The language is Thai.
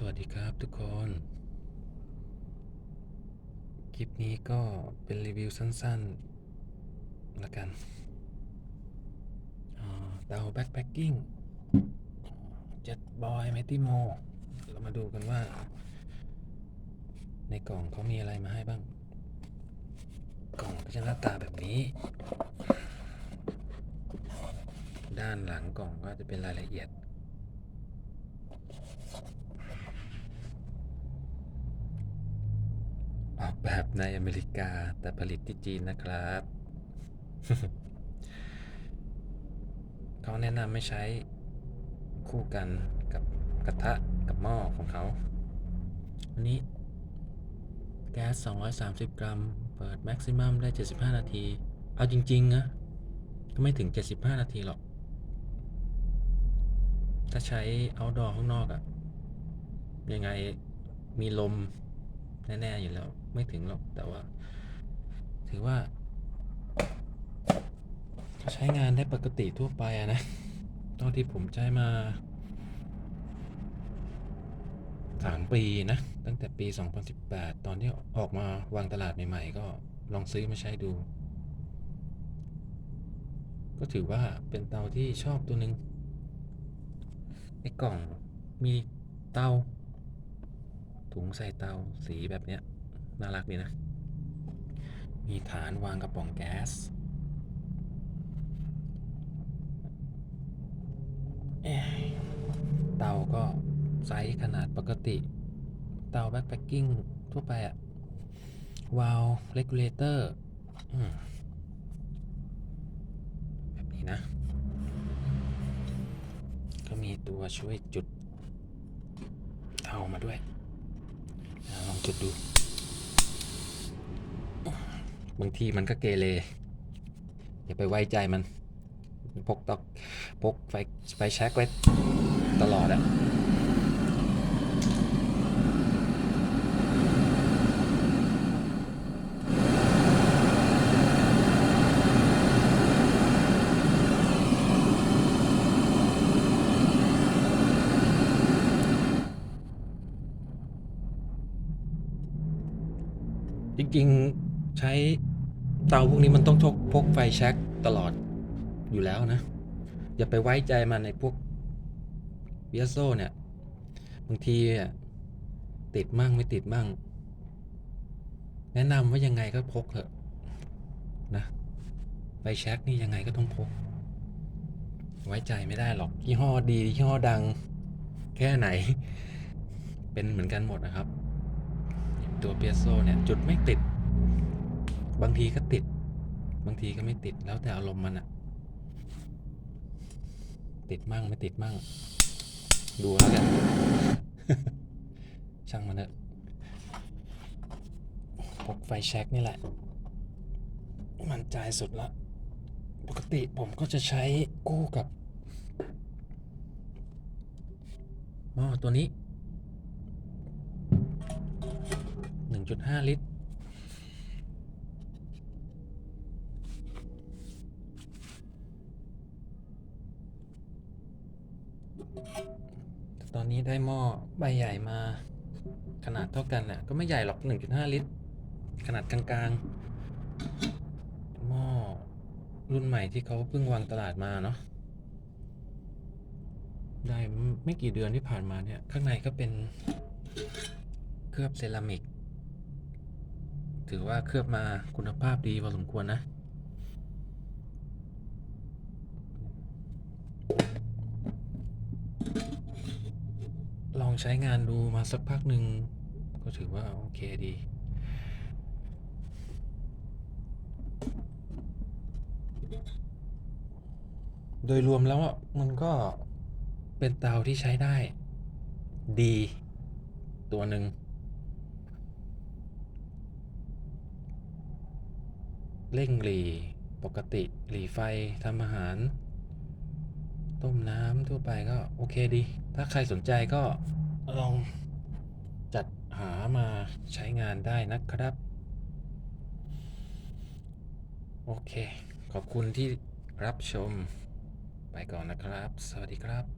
สวัสดีครับทุกคน คลิปนี้ก็เป็นรีวิวสั้นๆละกันเตาแบ็คแพคกิ้งเจ็ดบอยไมติโม เรามาดูกันว่า ในกล่องเขามีอะไรมาให้บ้าง กล่องก็จะหน้าตาแบบนี้ ด้านหลังกล่องก็จะเป็นรายละเอียด ออก แบบในอเมริกาแต่ผลิตที่จีนนะครับ เขาแนะนำไม่ใช้คู่กันกับกระทะกับหม้อของเขา อันนี้ แก๊ส 230 กรัม เปิดแม็กซิมัมได้ 75 นาที เอาจริงๆนะก็ไม่ถึง 75 นาทีหรอก ถ้าใช้ outdoor ข้างนอกอะยังไงมีลม แน่ๆอยู่แล้ว ไม่ถึงหรอกแต่ว่า ถือว่าใช้งานได้ปกติทั่วไปอะนะตอนที่ผมใช้มาสามปีนะ ตั้งแต่ปี 2018 ตอนที่ออกมาวางตลาดใหม่ๆ ก็ลองซื้อมาใช้ดู ก็ถือว่าเป็นเตาที่ชอบตัวหนึ่งในกล่องมีเตา ถุงใส่เตาสีแบบเนี้ยน่ารักดีนะ มีฐานวางกระป๋องแก๊สเอ๊ะเตาก็ไซส์ขนาดปกติ เตาแบ็คแพคกิ้งทั่วไปอะวาลเลกูเลเตอร์แบบนี้นะ ก็มีตัวช่วยจุดเตามาด้วย ลองจุดดู บางทีมันก็เกเรอย่าไปไว้ใจมัน พกตอกพกไฟไฟแช็กไว้ตลอดอะ จริงๆใช้เตาพวกนี้มันต้องพกพกไฟแช็กตลอดอยู่แล้วนะ อย่าไปไว้ใจมันในพวกเบียโซเนี่ย บางทีอะติดมั่งไม่ติดมั่ง แนะนำว่ายังไงก็พกเถอะนะไฟแช็กนี่ยังไงก็ต้องพก ไว้ใจไม่ได้หรอกยี่ห้อดียี่ห้อดัง แค่ไหน เป็นเหมือนกันหมดนะครับ ตัวเปียโซเนี่ยจุดไม่ติด บางทีก็ติด บางทีก็ไม่ติดแล้วแต่อารมณ์มันอะติดมั่งไม่ติดมั่ง ดูแล้วกัน ช่างมันเถอะพกไฟแช็กนี่แหละ มันใจสุดละ ปกติผมก็จะใช้คู่กับหม้อตัวนี้ 1.5 ลิตร ตอนนี้ได้หม้อใบใหญ่มา ขนาดเท่ากันน่ะก็ไม่ใหญ่หรอก 1.5 ลิตร ขนาดกลางๆ หม้อรุ่นใหม่ที่เขาเพิ่งวางตลาดมาเนาะได้ไม่กี่เดือนที่ผ่านมาเนี่ย ข้างในก็เป็นเคลือบเซรามิก ถือว่าเคลือบมาคุณภาพดีพอสมควรนะลองใช้งานดูมาสักพักหนึ่งก็ถือว่า โอเคดี โดยรวมแล้วมันก็เป็นเตาที่ใช้ได้ ดี ตัวหนึ่ง เร่งหลีปกติหลีไฟทำอาหาร ต้มน้ำทั่วไปก็โอเคดี ถ้าใครสนใจก็ลองจัดหามาใช้งานได้นะครับ โอเค ขอบคุณที่รับชม ไปก่อนนะครับ สวัสดีครับ